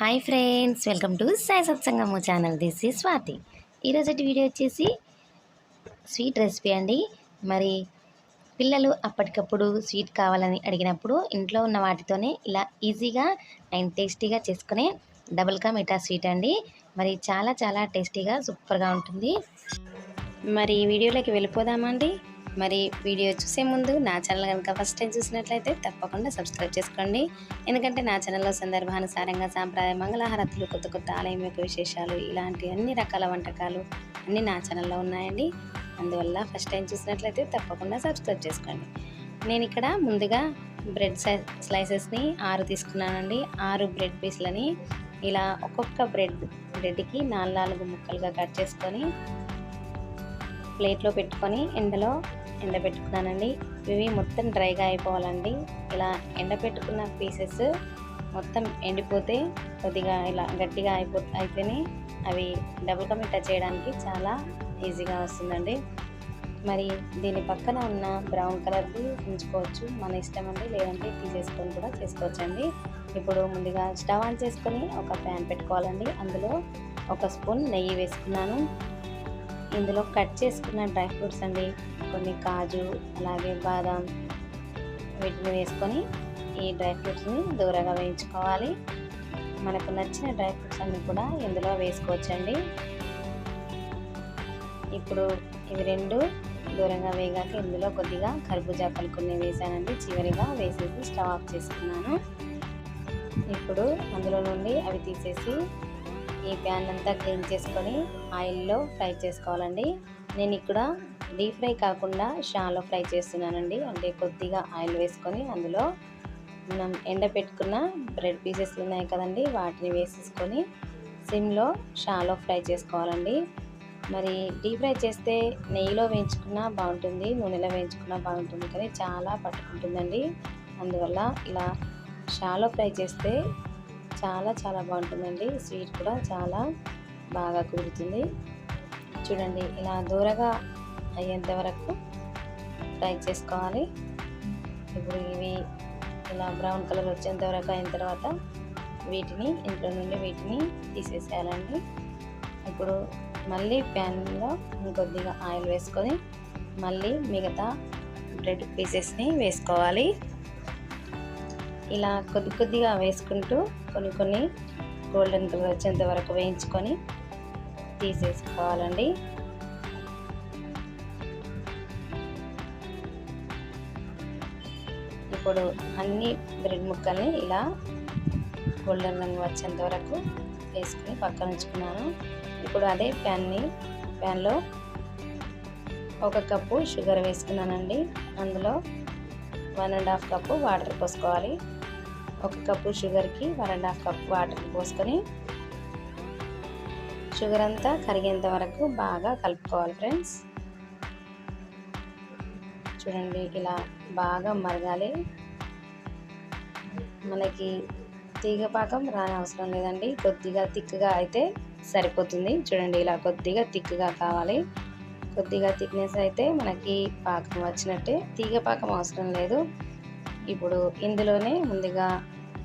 Hi friends welcome to Sai Satsangamu channel. This is Swathi. ఈరోజు video వచ్చేసి sweet recipe అండి. మరి పిల్లలు అప్పటికప్పుడు స్వీట్ కావాలని అడిగినప్పుడు ఇంట్లో ఉన్న వాటితోనే ఇలా ఈజీగా అండ్ టేస్టీగా చేసుకునే డబుల్ కా మిఠా స్వీట్ అండి. మరి చాలా చాలా టేస్టీగా సూపర్గా ఉంటుంది. మరి ఈ వీడియోలోకి వెళ్ళిపోదామా అండి? మరి వీడియో చూసే ముందు నా ఛానల్ కనుక ఫస్ట్ టైం చూసినట్లయితే తప్పకుండా సబ్స్క్రైబ్ చేసుకోండి. ఎందుకంటే నా ఛానల్లో సందర్భానుసారంగా సాంప్రదాయ మంగళహారతులు కొత్త కొత్త ఆలయం యొక్క విశేషాలు ఇలాంటి అన్ని రకాల వంటకాలు అన్నీ నా ఛానల్లో ఉన్నాయండి. అందువల్ల ఫస్ట్ టైం చూసినట్లయితే తప్పకుండా సబ్స్క్రైబ్ చేసుకోండి. నేను ఇక్కడ ముందుగా బ్రెడ్ స్లైసెస్ని ఆరు తీసుకున్నానండి. ఆరు బ్రెడ్ పీస్లని ఇలా ఒక్కొక్క బ్రెడ్ బ్రెడ్కి నాలుగు నాలుగు ముక్కలుగా కట్ చేసుకొని ప్లేట్లో పెట్టుకొని ఎండలో ఎండబెట్టుకున్నానండి ఇవి మొత్తం డ్రైగా అయిపోవాలండి. ఇలా ఎండబెట్టుకున్న పీసెస్ మొత్తం ఎండిపోతే కొద్దిగా ఇలా గట్టిగా అయిపో అయితేనే అవి డబుల్ కమిట్ చేయడానికి చాలా ఈజీగా వస్తుందండి. మరి దీని పక్కన ఉన్న బ్రౌన్ కలర్ది ఉంచుకోవచ్చు. మన ఇష్టం అండి. లేదంటే తీసేసుకొని కూడా చేసుకోవచ్చు అండి ఇప్పుడు ముందుగా స్టవ్ ఆన్ చేసుకొని ఒక ప్యాన్ పెట్టుకోవాలండి. అందులో ఒక స్పూన్ నెయ్యి వేసుకున్నాను. ఇందులో కట్ చేసుకున్న డ్రై ఫ్రూట్స్ అండి. కొన్ని కాజు అలాగే బాదం వీటిని వేసుకొని ఈ డ్రై ఫ్రూట్స్ని దూరంగా వేయించుకోవాలి. మనకు నచ్చిన డ్రై ఫ్రూట్స్ అన్నీ కూడా ఇందులో వేసుకోవచ్చండి. ఇప్పుడు ఇవి రెండు దూరంగా వేగాక ఇందులో కొద్దిగా కర్బూజా పలుకుని వేసానండి. చివరిగా వేసేసి స్టవ్ ఆఫ్ చేసుకున్నాను. ఇప్పుడు అందులో నుండి అవి తీసేసి ఈ ప్యాన్ అంతా క్లీన్ చేసుకొని ఆయిల్లో ఫ్రై చేసుకోవాలండి. నేను ఇక్కడ డీప్ ఫ్రై కాకుండా షాలో ఫ్రై చేస్తున్నానండి. అంటే కొద్దిగా ఆయిల్ వేసుకొని అందులో మనం ఎండ పెట్టుకున్న బ్రెడ్ పీసెస్ ఉన్నాయి కదండి వాటిని వేసేసుకొని సిమ్లో షాలో ఫ్రై చేసుకోవాలండి. మరి డీప్ ఫ్రై చేస్తే నెయ్యిలో వేయించుకున్నా బాగుంటుంది నూనెలో వేయించుకున్నా బాగుంటుంది కానీ చాలా పట్టుకుంటుందండి. అందువల్ల ఇలా షాలో ఫ్రై చేస్తే చాలా చాలా బాగుంటుందండి. స్వీట్ కూడా చాలా బాగా కుదురుతుంది. చూడండి ఇలా దూరగా అయ్యేంత వరకు ఫ్రై చేసుకోవాలి. ఇప్పుడు ఇవి ఇలా బ్రౌన్ కలర్ వచ్చేంత వరకు అయిన తర్వాత వీటిని ఇంట్లో నుండి వీటిని తీసేసేయాలండి. ఇప్పుడు మళ్ళీ ప్యాన్లో ఇంకొద్దిగా ఆయిల్ వేసుకొని మళ్ళీ మిగతా బ్రెడ్ పీసెస్ని వేసుకోవాలి. ఇలా కొద్ది కొద్దిగా వేసుకుంటూ కొన్ని కొన్ని గోల్డెన్ కలర్ వచ్చేంత వరకు వేయించుకొని తీసేసుకోవాలండి. ఇప్పుడు అన్ని బ్రెడ్ ముక్కల్ని ఇలా గోల్డెన్ రంగు వచ్చేంత వరకు వేసుకుని పక్కన ఉంచుకున్నాను. ఇప్పుడు అదే ప్యాన్ని ప్యాన్లో ఒక కప్పు షుగర్ వేసుకున్నానండి. అందులో one and half cup water పోసుకోవాలి. ఒక కప్పు షుగర్కి one and half cup water పోసుకొని షుగర్ అంతా కరిగేంత వరకు బాగా కలుపుకోవాలి ఫ్రెండ్స్. చూడండి ఇలా బాగా మరగాలి. మనకి తీగ పాకం రాని అవసరం లేదండి. కొద్దిగా తిక్కుగా అయితే సరిపోతుంది. చూడండి ఇలా కొద్దిగా తిక్కుగా కావాలి. కొద్దిగా థిక్నెస్ అయితే మనకి పాకం వచ్చినట్టే. తీగ పాకం అవసరం లేదు. ఇప్పుడు ఇందులోనే ముందుగా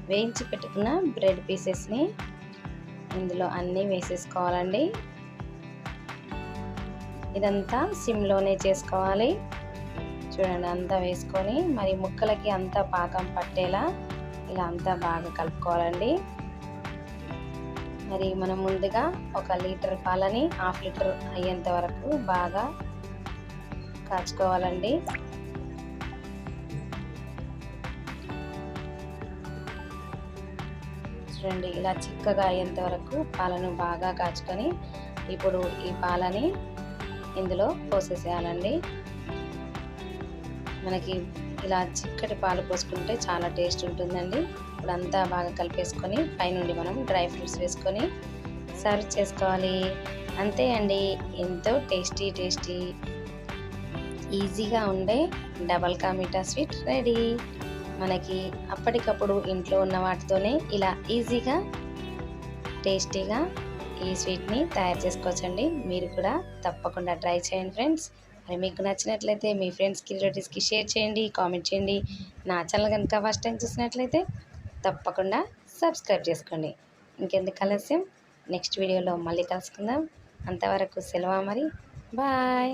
వేయించి పెట్టుకున్న బ్రెడ్ పీసెస్ని ఇందులో అన్నీ వేసేసుకోవాలండి. ఇదంతా సిమ్లోనే చేసుకోవాలి. చూడండి అంతా వేసుకొని మరి ముక్కలకి అంతా పాకం పట్టేలా ఇలా అంతా బాగా కలుపుకోవాలండి. మరి మనం ముందుగా ఒక లీటర్ పాలని హాఫ్ లీటర్ అయ్యేంత వరకు బాగా కాచుకోవాలండి. చూడండి ఇలా చిక్కగా అయ్యేంత వరకు పాలను బాగా కాచుకొని ఇప్పుడు ఈ పాలని ఇందులో పోసేసేయాలండి. మనకి ఇలా చిక్కటి పాలు పోసుకుంటే చాలా టేస్ట్ ఉంటుందండి. ఇప్పుడు అంతా బాగా కలిపేసుకొని పైనుండి మనం డ్రై ఫ్రూట్స్ వేసుకొని సర్వ్ చేసుకోవాలి. అంతే అండి ఎంతో టేస్టీ టేస్టీ ఈజీగా ఉండే double ka meetha sweet ready. మనకి అప్పటికప్పుడు ఇంట్లో ఉన్న వాటితోనే ఇలా ఈజీగా టేస్టీగా ఈ స్వీట్ని తయారు చేసుకోవచ్చండి. మీరు కూడా తప్పకుండా ట్రై చేయండి ఫ్రెండ్స్. మరి మీకు నచ్చినట్లయితే మీ ఫ్రెండ్స్కి రిలేటివ్స్కి షేర్ చేయండి కామెంట్ చేయండి. నా ఛానల్ కనుక ఫస్ట్ టైం చూసినట్లయితే తప్పకుండా సబ్స్క్రైబ్ చేసుకోండి. ఇంకెందుకు ఆలస్యం? నెక్స్ట్ వీడియోలో మళ్ళీ కలుసుకుందాం. అంతవరకు సెలవు మరి. బాయ్.